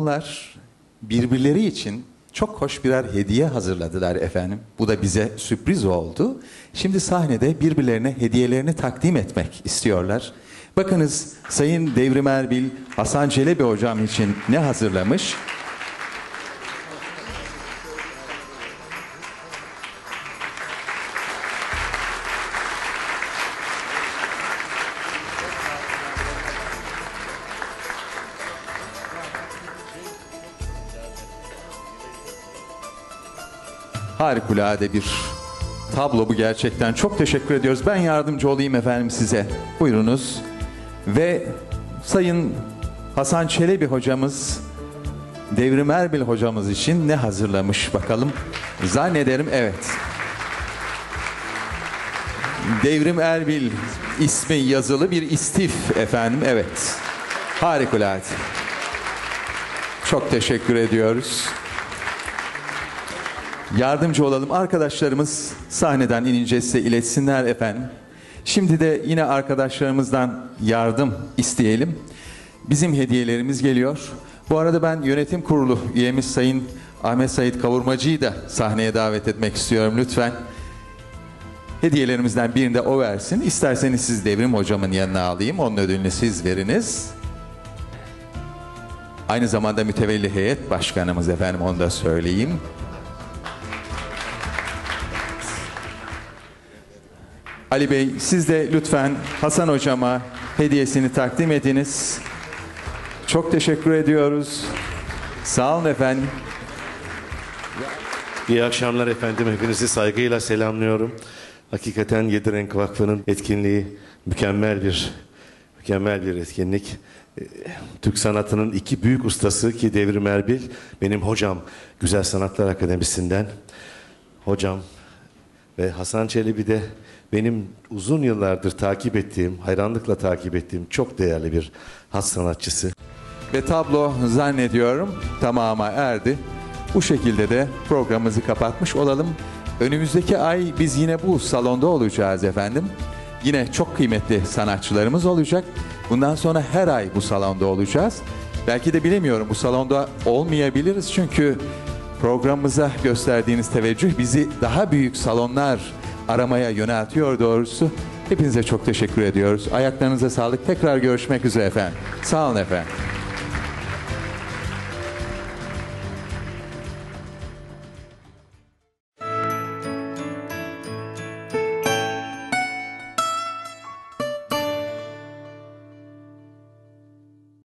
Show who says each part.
Speaker 1: onlar birbirleri için çok hoş birer hediye hazırladılar efendim. Bu da bize sürpriz oldu. Şimdi sahnede birbirlerine hediyelerini takdim etmek istiyorlar. Bakınız Sayın Devrim Erbil, Hasan Çelebi hocam için ne hazırlamış? Harikulade bir tablo bu gerçekten. Çok teşekkür ediyoruz. Ben yardımcı olayım efendim size. Buyurunuz. Ve Sayın Hasan Çelebi hocamız Devrim Erbil hocamız için ne hazırlamış bakalım. Zannederim evet. Devrim Erbil ismi yazılı bir istif efendim. Evet. Harikulade. Çok teşekkür ediyoruz. Yardımcı olalım. Arkadaşlarımız sahneden inince size iletsinler efendim. Şimdi de yine arkadaşlarımızdan yardım isteyelim. Bizim hediyelerimiz geliyor. Bu arada ben yönetim kurulu üyemiz Sayın Ahmet Sait Kavurmacı'yı da sahneye davet etmek istiyorum lütfen. Hediyelerimizden birini de o versin. İsterseniz siz Devrim Hocam'ın yanına alayım. Onun ödülünü siz veriniz. Aynı zamanda mütevelli heyet başkanımız efendim onu da söyleyeyim. Ali Bey siz de lütfen Hasan Hocama hediyesini takdim ediniz. Çok teşekkür ediyoruz. Sağ olun efendim.
Speaker 2: İyi akşamlar efendim. Hepinizi saygıyla selamlıyorum. Hakikaten Yedi Renk Vakfı'nın etkinliği mükemmel bir mükemmel bir etkinlik. Ee, Türk sanatının iki büyük ustası ki Devrim Erbil benim hocam Güzel Sanatlar Akademisi'nden hocam ve Hasan Çelebi de benim uzun yıllardır takip ettiğim, hayranlıkla takip ettiğim çok değerli bir has sanatçısı.
Speaker 1: Ve tablo zannediyorum tamama erdi. Bu şekilde de programımızı kapatmış olalım. Önümüzdeki ay biz yine bu salonda olacağız efendim. Yine çok kıymetli sanatçılarımız olacak. Bundan sonra her ay bu salonda olacağız. Belki de bilemiyorum bu salonda olmayabiliriz çünkü programımıza gösterdiğiniz teveccüh bizi daha büyük salonlar aramaya yöneltiyor doğrusu. Hepinize çok teşekkür ediyoruz. Ayaklarınıza sağlık. Tekrar görüşmek üzere efendim. Sağ olun efendim.